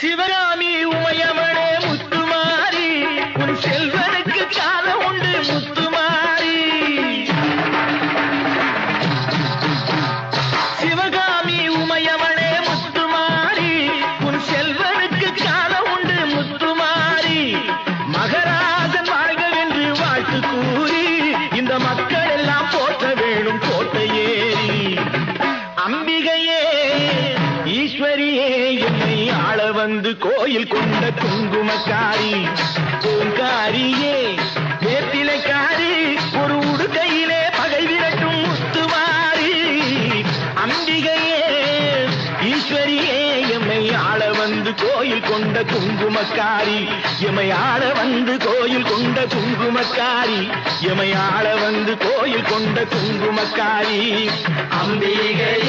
சிவராமி உமையவளே முத்துமாரி. உன் செல்வனுக்கு காலம் உண்டு முத்துமாரி. சிவகாமி உமையவளே முத்துமாரி. உன் செல்வனுக்கு காலம் உண்டு முத்துமாரி. மகராஜன் வாழ்க என்று வாழ்த்து கூறி இந்த மக்கள் வந்து கோயில் கொண்ட குங்குமக்காரி. பூங்காரியே வேப்பிலைக்காரி. ஒரு உடுக்கையிலே பகை விரட்டும் முத்துமாரி அம்பிகையே ஈஸ்வரியே எம்மை ஆள வந்து கோயில் கொண்ட குங்குமக்காரி. எமை ஆள வந்து கோயில் கொண்ட குங்குமக்காரி. எமை ஆள வந்து கோயில் கொண்ட குங்குமக்காரி. அம்பிகையே